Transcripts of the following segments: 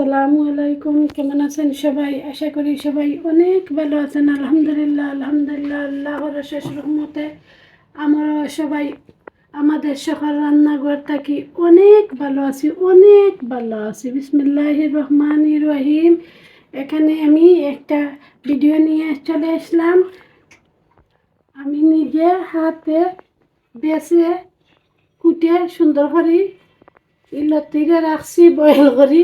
আসসালামু আলাইকুম, কেমন আছেন সবাই? আশা করি সবাই অনেক ভালো আছেন। আলহামদুলিল্লাহ আলহামদুলিল্লাহ, আল্লাহর শেষ রহমতে আমরা সবাই আমাদের সকাল রান্নাঘর থাকি। অনেক ভালো আছি, অনেক ভালো আছি। বিসমিল্লাহ রহমান রহিম। এখানে আমি একটা ভিডিও নিয়ে চলে আসলাম। আমি নিজে হাতে বেছে, কুটে সুন্দর করে ইলতিরে রাখছি, বয়েল করি।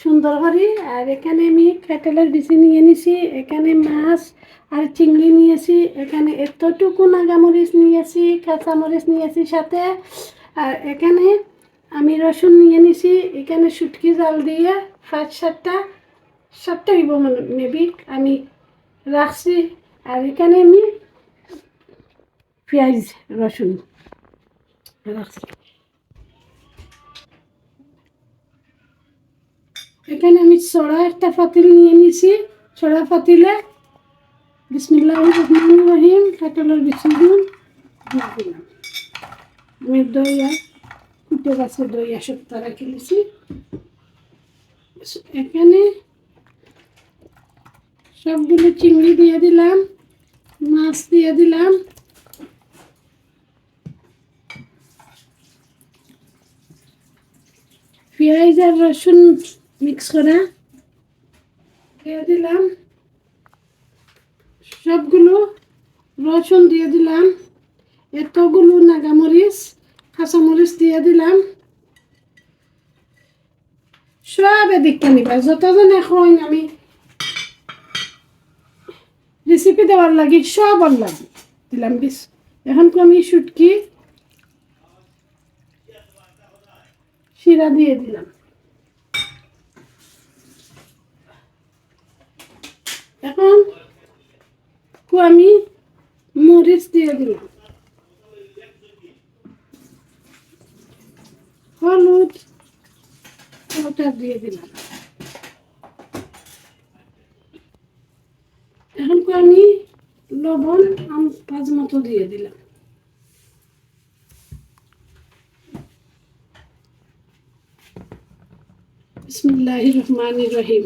সুন্দর করি আর এখানে আমি কাঁঠালের বিচি নিয়ে নিছি এখানে মাছ আর চিংড়ি নিয়েছি এখানে এতটুকু নাগামরিচ নিয়েছি কাঁচামরিচ নিয়েছি সাথে, আর এখানে আমি রসুন নিয়ে নিছি এখানে শুটকি জাল দিয়ে পাঁচ সাতটা সাতটা হইব মেবি আমি রাখছি, আর এখানে আমি পেঁয়াজ, রসুন রাখছি। এখানে আমি ছড়া একটা পাতিল নিয়ে নিছি। ছড়া পাতিলে বিসমিল্লাহ রহমান রহিম কাটলের বিচুন দিলাম আমি দইয়া, কুটে গাছে দইয়া সপ্তাহ রাখি নিছি এখানে সবগুলো চিংড়ি দিয়ে দিলাম, মাছ দিয়ে দিলাম। পেঁয়াজ আর রসুন মিক্স করা। দিয়ে দিলাম। সবগুলো রসুন দিয়ে দিলাম। এতগুলো নাগামরিচ, কাঁচামরিচ দিয়ে দিলাম। সব এদিকটা নিবা। যতজন এখন আমি রেসিপি দেওয়ার লাগি, সব লাগি। দিলাম বিশ। এখন আমি শুটকি, শিরা দিয়ে দিলাম এখন কু আমি মরিচ দিয়ে দিলাম হলুদ ওটা দিয়ে দিলাম। এখন আমি লবণ পাঁচ মতো দিয়ে দিলাম। বিসমিল্লাহ রহমান রহিম।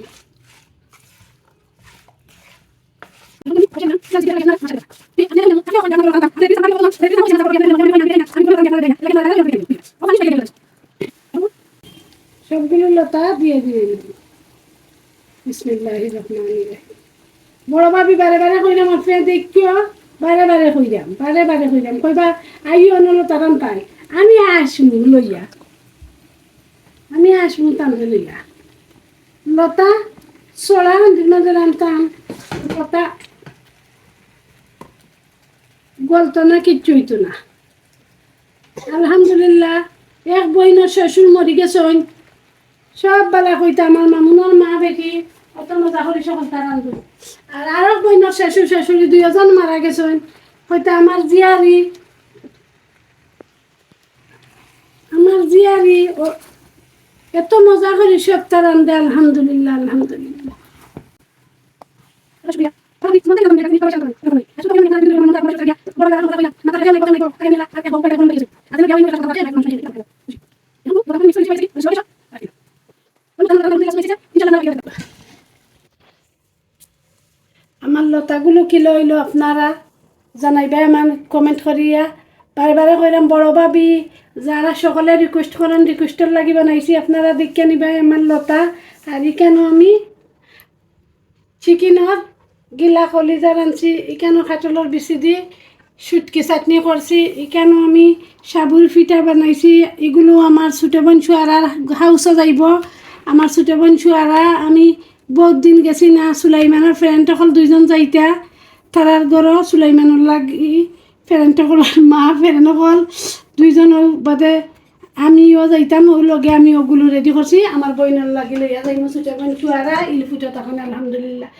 সবগুলো লতা দিয়ে দিয়ে বিসমিল্লাহ রহমান রহিম। বড় ভাবি বারে বারে কইলাম আপনার দেখিও, বারে বারে কইলাম, বারে বারে কইলাম। কইবা আইও নলো তারাম পাই, আমি আসমু লইয়া, আমি আসমু তামরে লইয়া। লতা চড়া নজর আনতাম লতা গলতো না, কিচ্ছু হইতো না। আলহামদুলিল্লাহ, এক বইনের শ্বশুর মরি গেছেন। সব বেলা কইতা আমার মামুনের মা বেটি অত মজা করি সকল তার আনব আর আরও বইনের শ্বশুর শাশুড়ি দুইজন মারা গেছেন। হয়তো আমার জিয়ারি আমার জিয়ারি, ও, এত মজা করি সব তার আনবে আলহামদুলিল্লাহ আলহামদুলিল্লাহ। আমার লতাগুলো কি লইলো আপনারা? জানাইবা আমার কমেন্ট করিয়া। বারে বারে কইলাম বড় ভাবি, যারা সকলে রিকোয়েস্ট করেন রিকোয়েস্টের লাগি বানাইছি। আপনারা দেখে নিবা আমার লতা। আর এখানে আমি। চিকেনের গিলা কলিজা রাঁধছি এখানেও খাটলের বিচি দি সুটকি চাটনি করছি এখানেও আমি সাবুর পিঠা বানাইছি এগুলো আমার ছোটো বোন ছুয়ারার হাউসে যাইব আমার ছোটো বোন ছুয়ারা আমি বহুত দিন গেছি না সুলাইমানের ফ্রেন্ড অকল দুইজন যাইতা। তারার ঘর সুলাইমানের লাগি ফ্রেন্ড মা ফ্রেন্ড অকল দুইজনের বাদে আমিও যাইতাম, ওই লগে আমি ওগুলো রেডি করছি। আমার বইনের লাগি লইয়া যাইম, ছোটো বোন ছুয়ারা ইলফুটা তখন, আলহামদুলিল্লাহ।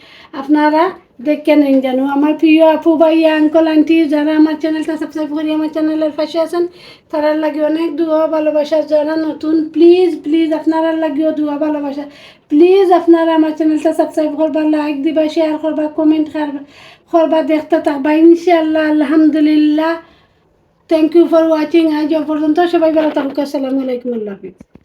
আপনারা দেখে নেন জানো, আমার প্রিয় আপু, ভাইয়া আঙ্কল আন্টি যারা আমার চ্যানেলটা সাবস্ক্রাইব করি আমার চ্যানেলের পাশে আছেন, তারার লাগে অনেক দুয়া, ভালোবাসা। যারা নতুন প্লিজ প্লিজ আপনারা লাগেও দুয়া, ভালোবাসা। প্লিজ আপনারা আমার চ্যানেলটা সাবস্ক্রাইব করবা লাইক দিবা শেয়ার করবা কমেন্ট করবা দেখতে থাকবা। ইনশাল্লাহ আলহামদুলিল্লাহ। থ্যাংক ইউ ফর ওয়াচিং আজ পর্যন্ত সবাই ভালো থাকুক আসসালামু আলাইকুম আল্লাহ হাফিজ